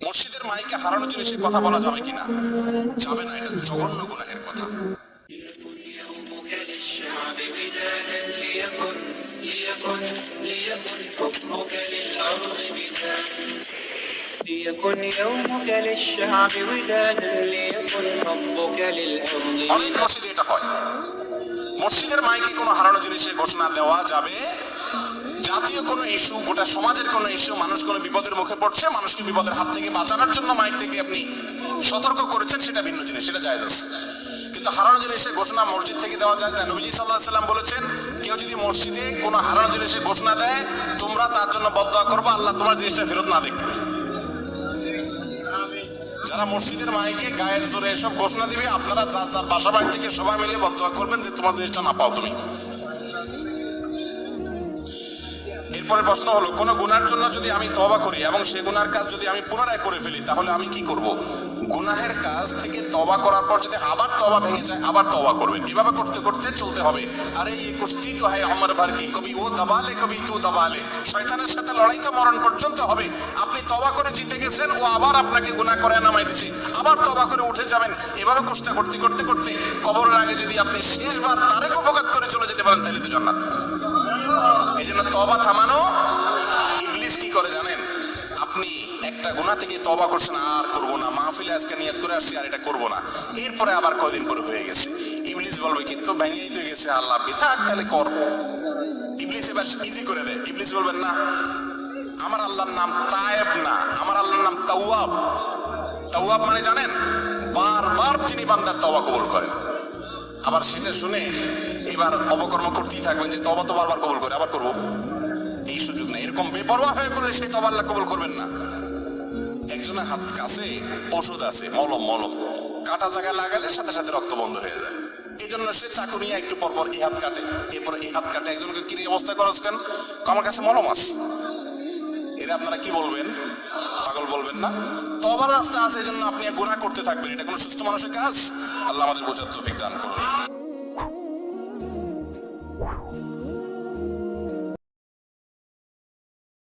মসজিদের মাইকে হারানোর জন্য সে কথা বলা যাবে কিনা? যাবে না, এটা জঘন্য গুনাহের কথা। অনেক মসজিদে এটা হয়। মসজিদের মাইকে কোনো হারানো জিনিসের ঘোষণা দেওয়া যাবে জাতীয় কোনো ইস্যু গোটা সমাজের কোনো ইস্যু মানুষ কোনো বিপদের মুখে পড়ছে, মানুষকে বিপদের হাত থেকে বাঁচানোর জন্য মাইক থেকে আপনি সতর্ক করেছেন, সেটা ভিন্ন জিনিস, সেটা জায়েজ আছে। কিন্তু হারানো জিনিসের ঘোষণা মসজিদ থেকে দেওয়া যায় না। নবীজি সাল্লাহ সাল্লাম বলেছেন, কেউ যদি মসজিদে কোনো হারানো জিনিসের ঘোষণা দেয়, তোমরা তার জন্য বদয়া করব, আল্লাহ তোমার জিনিসটা ফেরত না দেখবে যারা মসজিদের মাইকে গায়ের জোরে এসব ঘোষণা দিবে, আপনারা যার যার বাসা বাড়ি থেকে সবাই মিলে বদয়া করবেন যে তোমার জিনিসটা না পাও তুমি। এরপরে প্রশ্ন হলো, কোনো গুনার জন্য যদি আমি তবা করি এবং সে গুনার কাজ যদি আমি পুনরায় করে ফেলি, তাহলে আমি কি করব? গুনাহের কাজ থেকে তবা করার পর যদি আবার তবা ভেঙে যায়, আবার তবা করবেন এভাবে করতে করতে চলতে হবে। আরে এই কুস্তি তো হয় আমার ভার কি, কবি ও দাবালে, কবি তু দাবালে। শয়তানের সাথে লড়াই তো মরণ পর্যন্ত হবে। আপনি তবা করে জিতে গেছেন, ও আবার আপনাকে গুনাহ করে নামাই দিছে। আবার তবা করে উঠে যাবেন। এভাবে কষ্ট করতে করতে করতে কবরের আগে যদি আপনি শেষবার তারেক উপঘাত করে পারেন তাহলে তো জান্নাত এই জন্য তবা থামানো, ইবলিস কি করে জানেন? আপনি একটা গুণা থেকে তবা করছেন, আর করব না। মাহফিলে আজকে নিয়ত করে আসছি, আর এটা করব না। এরপরে আবার কয়দিন পরে হয়ে গেছে। ইবলিস বলবে কিন্তু ভেঙেই তো গেছে, আল্লাহ থাক, তাহলে কর। ইবলিস এবার ইজি করে দেয়। ইবলিস বলবেন না, আমার আল্লাহর নাম তায়েব না। আমার আল্লাহর নাম তাওয়াব। তাওয়াব মানে জানেন, বারবার তিনি বান্দার তবা কবুল করেন। আবার সেটা শুনে এবার অবকর্ম করতেই থাকবেন যে তবা তো বারবার কবল করে, আবার করব। এই সুযোগ নেই। এরকম বেপরোয়া হয়ে করলে সেই তবা কবুল করবেন না। একজনের হাত কাছে ওষুধ আছে, মলম মলম। কাটা জায়গায় লাগালে সাথে সাথে রক্ত বন্ধ হয়ে যায়। এই জন্য সে চাকু নিয়ে একটু পর পর এই হাত কাটে, এরপর এই হাত কাটে। একজনকে কিনে অবস্থা করছ কেন আমার কাছে মলম আছে। এরা আপনারা কি বলবেন? পাগল বলবেন না? তবার রাস্তা আছে এই জন্য আপনি গুণা করতে থাকবেন এটা কোনো সুস্থ মানুষের কাজ? আল্লাহ আমাদের বোঝার তৌফিক দান করুন। えー